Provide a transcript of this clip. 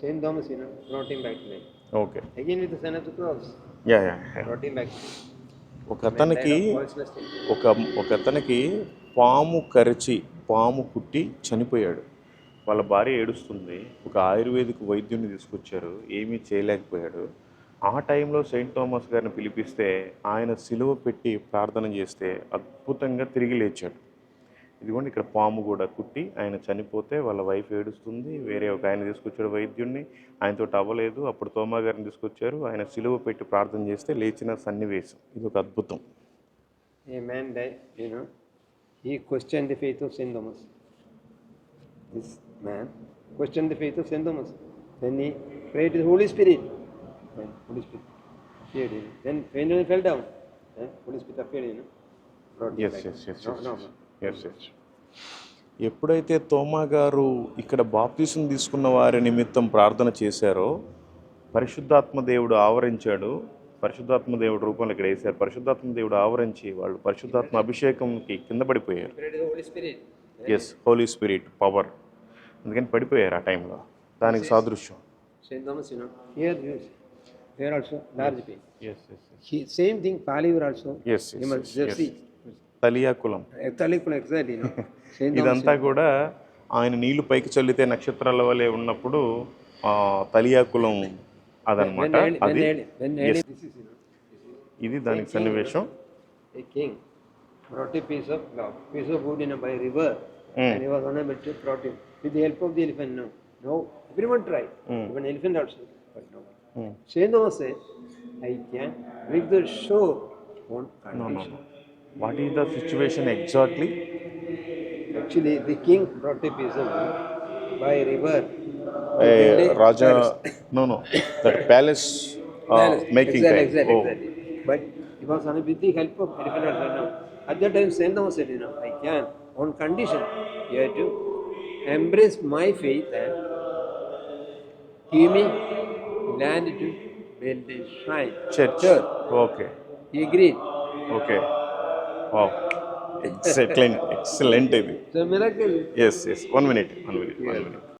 Saint Thomas, you know, brought him back to life. Okay Again with the son of the cross, yeah yeah brought him back. to life. ఒక అతనికి Died of poisonous thing. ఒక ఒక అతనికి పాము కరిచి పాము కుట్టి చనిపోయాడు. వాళ్ళ భార్య ఏడుస్తుంది. ఒక ఆయుర్వేదిక్ వైద్యుని తీసుకొచ్చారు. ఏమీ చేయలేకపోయాడు. ఆ టైంలో సెయింట్ థామస్ గారిని పిలిపిస్తే ఆయన సిలువ పెట్టి ప్రార్థన చేస్తే అద్భుతంగా తిరిగి లేచాడు. ఇదిగోండి ఇక్కడ పాము కూడా కుట్టి ఆయన చనిపోతే వాళ్ళ వైఫ్ ఏడుస్తుంది. వేరే ఒక ఆయన తీసుకొచ్చాడు వైద్యుడిని ఆయనతో అవ్వలేదు. అప్పుడు తోమాగారిని తీసుకొచ్చారు. ఆయన సిలువ పెట్టి ప్రార్థన చేస్తే లేచిన సన్నివేశం. ఇది ఒక అద్భుతం. A man die you know question the faith of Saint Thomas this man question the faith of Saint Thomas then he pray to Holy Spirit Holy Spirit yes yes ఎప్పుడైతే తోమా గారు ఇక్కడ బాప్తీసం తీసుకున్న వారి నిమిత్తం ప్రార్థన చేశారో పరిశుద్ధాత్మ దేవుడు ఆవరించాడు పరిశుద్ధాత్మ దేవుడు రూపంలో ఇక్కడ వేశారు పరిశుద్ధాత్మ దేవుడు ఆవరించి వాళ్ళు పరిశుద్ధాత్మ అభిషేకంకి కింద పడిపోయారు. ఎస్ హోలీ స్పిరిట్ పవర్ అందుకని పడిపోయారు ఆ టైంలో దానికి సాదృశ్యం here also large pain. Yes yes He, same thing, Palivar also. Yes, yes, You must yes, just yes. తలియా కులం. ఇదంతా కూడా ఆయన నీళ్ళు పైకి చల్లితే నక్షత్రాల వలె ఉన్నప్పుడు తలియా కులం అదనమాట. ఇది దానికి సన్నివేశం. Elephant I can with the show own condition What is the situation exactly? Actually, the king brought the peasant by river. Hey, Raja, no, no, that palace, uh, palace. making exactly, exactly, oh. exactly. But it was only with the help of Harifanathanam. At that time, Sendam said, you know, I can, on condition, you have to embrace my faith and give me land to build the shrine. Church. Church. Okay. He agreed. Okay. Wow. Excellent. Excellent. It's a miracle. Yes, yes. One minute. One minute. One minute.